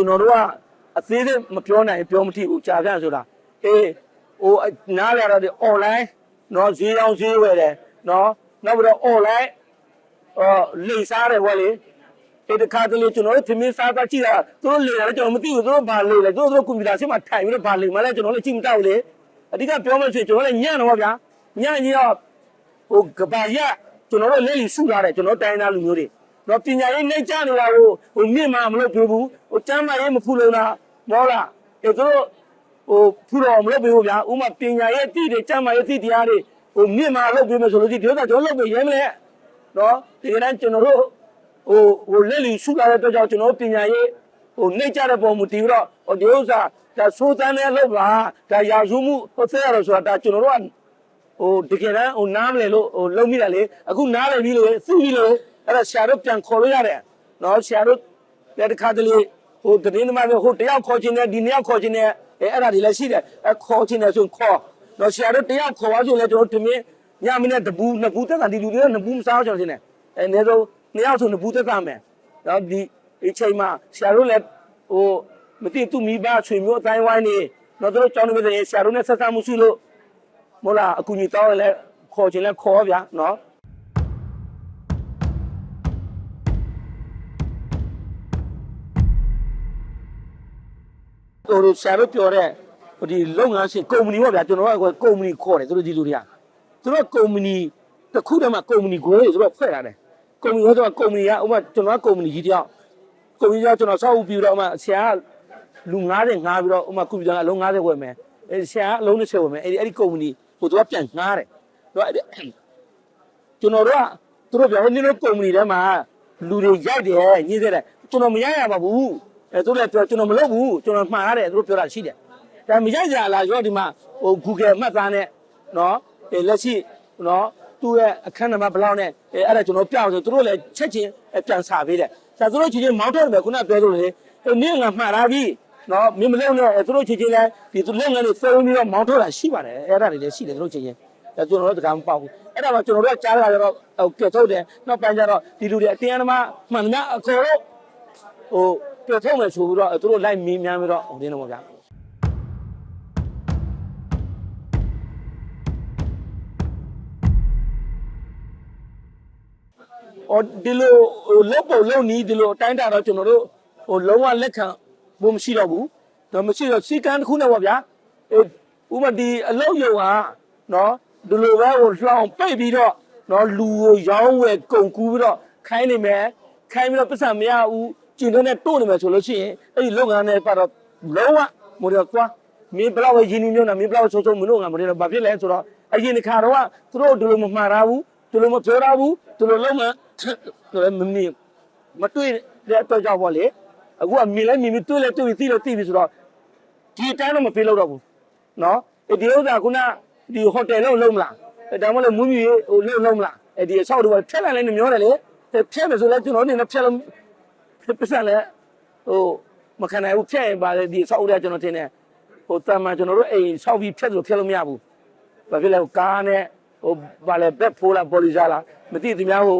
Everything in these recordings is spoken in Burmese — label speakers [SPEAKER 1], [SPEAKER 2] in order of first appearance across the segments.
[SPEAKER 1] ကျွန်တော်တို့ကအသေးသေးမပြောနိုင်ပြောမထိဘူးကြာပြန်ဆိုတာအေးဟိုနားလာတော့ဒီ online နော်ဈေးရောင်းဈေးဝယ်တယ်နော်နောက်ပြီးတော့ online အော်လိမ်စားတယ်ဟောလေဒီတစ်ခါတလေကျွန်တော်တို့သမင်းစားတာကြည့်တာသူတို့လေတာလည်းကျွန်တော်မသိဘူးသူတို့ဘာလေလဲသူတို့ကွန်ပျူတာဆင်းမှာထိုင်ပြီးတော့ဘာလေမှလည်းကျွန်တော်လည်းကြည့်မတတ်ဘူးလေအဓိကပြောမှဆိုကျွန်တော်လည်းညံ့တော့ဗျာညံ့ကြီးတော့ဟိုကဘာရကျွန်တော်တို့လက်ကြီးစုလာတယ်ကျွန်တော်တိုင်းသားလူမျိုးတွေ တော့ပညာရေးနှိမ့်ချနေတာကိုဟိုမြင့်မှာမလုပ်ပြဘူးဟိုကျမ်းမာရေးမဖူလုံတာမောလားအဲသူတို့ဟိုဖူတော်မလုပ်ပြဘူးဗျာဥမာပညာရေးအတိတွေကျမ်းမာရေးအတိတရားတွေဟိုမြင့်မှာလုပ်ပြမယ်ဆိုလို့ဒီဥစ္စာကျွန်တော်လုပ်ပြရဲမလဲနော်ဒီကနေ့ကျွန်တော်တို့ဟိုဟိုလက်လီရှုလာတဲ့အတွက်ကြောင့်ကျွန်တော်တို့ပညာရေးဟိုနှိမ့်ကြတဲ့ပုံမူတည်ပြီးတော့ဟိုဒီဥစ္စာဒါစိုးစမ်းတဲ့အလုပ်ပါဒါရာဇဝမှုဟိုဆက်ရတော့ဆိုတာဒါကျွန်တော်တို့ကဟိုတကယ်တမ်းဟိုနားမလဲလို့ဟိုလုံမိတာလေအခုနားလည်ပြီလို့သိပြီလို့ အဲ့ဒါဆရာတို့ပြန်ခေါ်လို့ရတယ်နော်ဆရာတို့တဲ့တစ်ခါတလေဟိုတတင်းသမားတွေဟိုတယောက်ခေါ်ခြင်းနဲ့ဒီနှစ်ယောက်ခေါ်ခြင်းနဲ့အဲအဲ့ဒါတွေလည်းရှိတယ်အဲခေါ်ခြင်းနဲ့ဆိုခေါ်နော်ဆရာတို့တယောက်ခေါ်သွားဆိုလဲကျွန်တော်တို့ထမင်းညမင်းနဲ့တပူးနှစ်ပူးတက်တာဒီလူတွေကနှစ်ပူးမစားအောင်ကျွန်တော်ရှင်းတယ်အဲနေတော့နှစ်ယောက်ဆိုနှစ်ပူးတက်တာမယ်နော်ဒီဒီချိန်မှာဆရာတို့လည်းဟိုမသိသူမိဘဆွေမျိုးအတိုင်းဝိုင်းနေတော့တို့ကြောင်းနေပြီဆရာတို့နဲ့ဆက်ဆံမှုရှိလို့မဟုတ်လားအကူကြီးတောင်းရင်လည်းခေါ်ခြင်းလည်းခေါ်ဗျာနော် ဟိုလိုဆရာတို့ပြောတဲ့ဟိုဒီလုပ်ငန်းရှင်ကုမ္ပဏီပေါ့ဗျာကျွန်တော်ကကုမ္ပဏီခေါ်တယ်သူတို့ဒီလူတွေကသူတို့ကုမ္ပဏီတစ်ခုတည်းမှာကုမ္ပဏီကိုသူတို့ဖွဲ့ရတယ်ကုမ္ပဏီကတော့ကုမ္ပဏီကဥပမာကျွန်တော်ကကုမ္ပဏီကြီးတယောက်ကုမ္ပဏီကကျွန်တော်စောက်ဥပြီးတော့ဥပမာဆရာကလူ90ငါးပြီးတော့ဥပမာကွန်ပျူတာကအလုံး90ဝယ်မယ်အဲဆရာကအလုံး20ဝယ်မယ်အဲ့ဒီအဲ့ဒီကုမ္ပဏီဟိုသူကပြန်ငှားတယ်သူကအဲ့ဒီကျွန်တော်တို့ကသူတို့ပြောနင်းတို့ကုမ္ပဏီထဲမှာလူတွေရိုက်တယ်ညှိစေတယ်ကျွန်တော်မရိုက်ရပါဘူး အဲသူလည်းပြောကျွန်တော်မလုပ်ဘူးကျွန်တော်မှားရတယ်သူတို့ပြောတာရှိတယ်ဒါမရိုက်ကြလားရောဒီမှာဟို Google မှတ်သားနဲ့နော်အဲလက်ရှိနော်သူ့ရဲ့အခန်းနံပါတ်ဘယ်လောက်နဲ့အဲအဲ့ဒါကျွန်တော်ပြအောင်ဆိုသူတို့လည်းချက်ချင်းအဲပြန်စာပေးတယ်ဒါသူတို့ချင်းချင်းမောင်းထုတ်တယ်ခုနပြောသလိုလေအဲနင်းငါမှားတာပြီနော်မင်းမလုပ်နဲ့အဲသူတို့ချင်းချင်းလည်းဒီသူလုပ်ငန်းတွေသုံးပြီးတော့မောင်းထုတ်တာရှိပါတယ်အဲ့ဒါတွေလည်းရှိတယ်သူတို့ချင်းချင်းဒါကျွန်တော်တို့တကမပေါ့ဘူးအဲ့ဒါမှကျွန်တော်တို့ကြားရတာတော့ဟိုကဲထုတ်တယ်နောက်ပိုင်းကျတော့ဒီလူတွေအတင်းအဓမ္မမှန်သမျှအကုန်လုံးဟို ပြတ်ထုတ်မယ်ဆိုပြီးတော့သူတို့လိုက်မင်းများပြီးတော့ဟိုတင်းတော့ဗျာအော်ဒီလိုဟိုလောက်ပေါ်လောက်နီးဒီလိုအတိုင်းတာတော့ကျွန်တော်တို့ဟိုလုံးဝလက်ခံဖို့မရှိတော့ဘူးဒါမရှိတော့စီကန်းတစ်ခုနဲ့ပေါ့ဗျာအဲဥပမာဒီအလောက်ယုံဟာနော်ဒီလိုပဲဟိုလှောင်ပိတ်ပြီးတော့နော်လူကိုရောင်းဝယ်ကုန်ကူးပြီးတော့ခိုင်းနေမယ်ခိုင်းပြီးတော့ပတ်စံမရဘူး ကျင်တဲ့တိုးနေမယ်ဆိုလို့ရှိရင်အဲ့ဒီလုပ်ငန်းနဲ့ပတ်တော့လုံးဝမို့တော့ကွာမင်းဘလောက်ပဲရင်းနှီးမြုံးတာမင်းဘလောက်ဆိုးဆိုးမလို့ငါမလို့ဘာဖြစ်လဲဆိုတော့အရင်တစ်ခါတော့သူတို့ဒီလိုမမှားတာဘူးဒီလိုမပြောတာဘူးဒီလိုလုံးမဆိုလည်းမမြင်မတွေ့တဲ့အတွက်ကြောင့်ပေါ့လေအခုကမြင်လဲမြင်ပြီးတွေ့လဲတွေ့ပြီးသိလို့သိပြီဆိုတော့ဒီအတိုင်းတော့မပြေလို့တော့ဘူးနော်ဒီဥစ္စာခုနဒီဟိုတယ်လုံးလုံးမလားဒါမှမဟုတ်မူးမြူဟိုလုံးလုံးမလားအဲဒီအဆောက်တော့ထက်လိုက်လဲမျောတယ်လေဖြက်မယ်ဆိုလဲကျွန်တော်အနေနဲ့ဖြက်လို့ ပတ်စံလဲဟိုမခံနိုင်ဘူးဖြတ်ရင်ပါလေဒီဆောက်ရကျွန်တော်တင်တယ်ဟိုတမန်ကျွန်တော်တို့အိမ်ဆောက်ပြီးဖြတ်လို့ဖြတ်လို့မရဘူးဘာဖြစ်လဲကားနဲ့ဟိုဘာလဲဘက်ဖိုးလားပေါ်လီစားလားမသိသူများဟို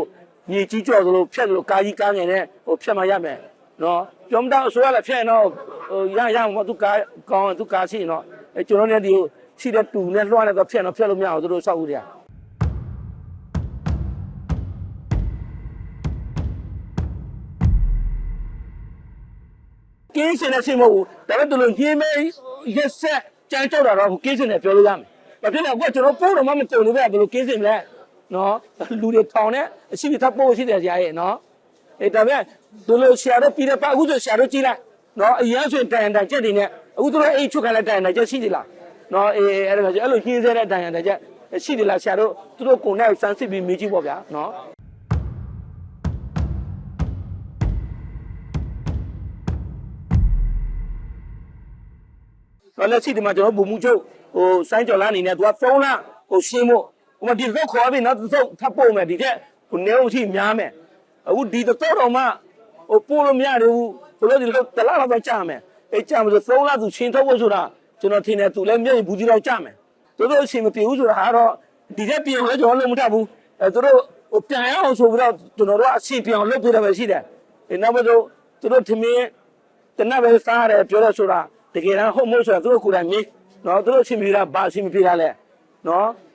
[SPEAKER 1] မြေကြီးကြော်သလိုဖြတ်လို့ကားကြီးကားငယ်နဲ့ဟိုဖြတ်မှရမယ်နော်ပြောမတော့အစိုးရလည်းဖြတ်ရင်တော့ဟိုရရမှာသူကားကောင်းသူကားရှိရင်တော့အဲကျွန်တော်เนี่ยဒီရှိတဲ့တူနဲ့လွှမ်းနေတော့ဖြတ်တော့ဖြတ်လို့မရအောင်သူတို့ဆောက်ဦးတယ် ကင်းစင်နဲ့စိတ်မဟုတ်ဘူးဒါပေမဲ့သူတို့ညင်းမဲရက်ဆက်ကြမ်းကြောက်တာတော့ကင်းစင်နဲ့ပြောလို့ရမယ်ဘာဖြစ်လဲအခုကကျွန်တော်ပို့တော့မှမတုံလို့ပဲဘယ်လိုကင်းစင်လဲနော်လူတွေထောင်နဲ့အရှိထပ်ပို့ရှိတယ်ကြာရဲ့နော်အေးဒါပေမဲ့သူတို့ဆရာတို့ပြီးတဲ့ပါအခုဆိုဆရာတို့ကြည့်လိုက်နော်အရင်ဆိုရင်တန်တန်ချက်တွေနဲ့အခုသူတို့အိတ်ချုပ်ခိုင်းလိုက်တန်တန်ချက်ရှိသေးလားနော်အေးအဲ့ဒါဆိုအဲ့လိုညင်းစဲတဲ့တန်တန်ချက်ရှိသေးလားဆရာတို့သူတို့ကိုယ်နဲ့စမ်းစစ်ပြီးမေးကြည့်ပေါ့ဗျာနော် တော့လက်ရှိဒီမှာကျွန်တော်ဗိုလ်မှူးချုပ်ဟိုစိုင်းကျော်လာအနေနဲ့သူကဖုန်းလာဟိုရှင်းဖို့ဟိုမှာဒီတော့ခေါ်ပြီးနောက်တစ်သုတ်ထပ်ပို့မယ်ဒီတဲ့ဟိုနေဦးရှိများမယ်အခုဒီတော့တော့မှဟိုပို့လို့မရသေးဘူးဘလို့ဒီတော့တလားတော့ကြာမယ်အဲကြာမလို့သုံးလသူရှင်းထုတ်ဖို့ဆိုတာကျွန်တော်ထင်တယ်သူလည်းမျက်ရည်ဘူးကြီးတော့ကြာမယ်တို့တို့အချိန်မပြေဘူးဆိုတာကတော့ဒီတဲ့ပြေလို့ကျွန်တော်လုံးမထဘူးအဲတို့ဟိုပြန်ရအောင်ဆိုပြီးတော့ကျွန်တော်တို့အချိန်ပြောင်းလုပ်ပြတယ်ပဲရှိတယ်အဲနောက်ပြီးတော့တို့ထမင်းတတနက်ပဲစားရတယ်ပြောရဆိုတာ တကယ်တမ်းဟုတ်မဟုတ်ဆိုတာသူတို့ကိုယ်တိုင်မြင်နော်သူတို့အချင်းပြေတာဘာအချင်းပြေတာလဲနော်။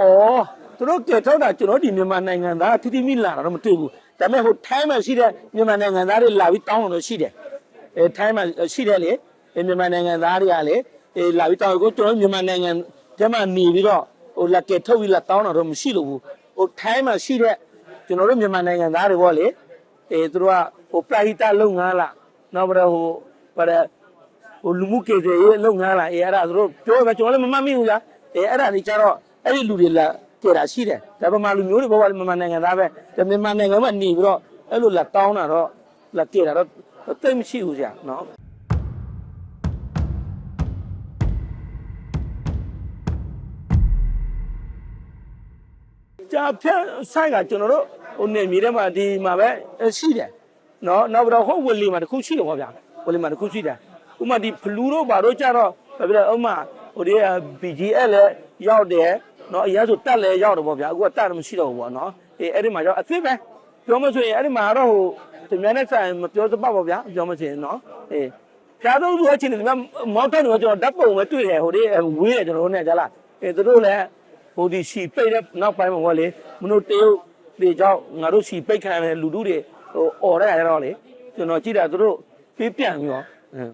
[SPEAKER 1] အော်သူတို့ကြက်ထောက်တာကျွန်တော်ဒီမြန်မာနိုင်ငံသားထိတိမိလာတာတော့မတွေ့ဘူး။ဒါပေမဲ့ဟိုထိုင်းမှာရှိတဲ့မြန်မာနိုင်ငံသားတွေလာပြီးတောင်းလို့ရှိတယ်။အဲထိုင်းမှာရှိတယ်လေအဲမြန်မာနိုင်ငံသားတွေကလေအဲလာပြီးတောင်းကိုကျွန်တော်မြန်မာနိုင်ငံထဲမှာနေပြီးတော့ဟိုလက်ကဲထုတ်ပြီးလာတောင်းတာတော့မရှိလို့ဘူး။ ဟိုထိုင်းမှာရှိတဲ့ကျွန်တော်တို့မြန်မာနိုင်ငံသားတွေပေါ့လေ။အဲသူတို့ကဟိုပလာဟီတာလုပ်ငန်းလား။နောက်ပြီးတော့ဟိုဘာလဲဟိုလူမှုကေတွေရေးလုပ်ငန်းလာအေးအဲ့ဒါသူတို့ပြောပဲကျွန်တော်လည်းမမှတ်မိဘူးလားအေးအဲ့ဒါကြီးကျတော့အဲ့ဒီလူတွေလာကြတာရှိတယ်ဒါပေမဲ့လူမျိုးတွေဘောကလည်းမြန်မာနိုင်ငံသားပဲဒါမြန်မာနိုင်ငံမှာနေပြီးတော့အဲ့လိုလာတောင်းတာတော့လာကြတာတော့တိတ်မရှိဘူးကြာနော် ကြာဖြတ်ဆိုင်ကကျွန်တော်တို့ဟိုနေမြေထဲမှာဒီမှာပဲရှိတယ်နော်နောက်ပြီးတော့ဟုတ်ဝလီမှာတခုရှိတယ်ပေါ့ဗျာဝလီမှာတခုရှိတယ်ဥမာဒီဖလူတို့ဘာတို့ကြတော့ဘာဖြစ်လဲဥမာဟိုဒီ BGL လည်းရောက်တယ်နော်အရင်ဆိုတက်လည်းရောက်တယ်ပေါ့ဗျာအခုကတက်တော့မရှိတော့ဘူးပေါ့နော်အေးအဲ့ဒီမှာကျတော့အစ်စ်ပဲပြောမဆိုရင်အဲ့ဒီမှာတော့ဟိုဒီမြန်နဲ့ဆိုင်မပြောစပတ်ပေါ့ဗျာပြောမစင်နော်အေးဖြားတော့သူအချင်းဒီမှာမောက်တဲ့တော့ကျွန်တော်ဓာတ်ပုံပဲတွေ့တယ်ဟိုဒီဝေးတယ်ကျွန်တော်တို့နဲ့ကြလားအေးသူတို့လည်း ဟိုဒီစီပိတ်တဲ့နောက်ပိုင်းမှာဟောလေမလို့တရုတ်တွေကြောင့်ငါတို့စီပိတ်ခံရတဲ့လူတို့တွေဟိုអော်ရရတော့လေကျွန်တော်ကြည့်တာသူတို့ပြေးပြန်ပြီးတော့အင်း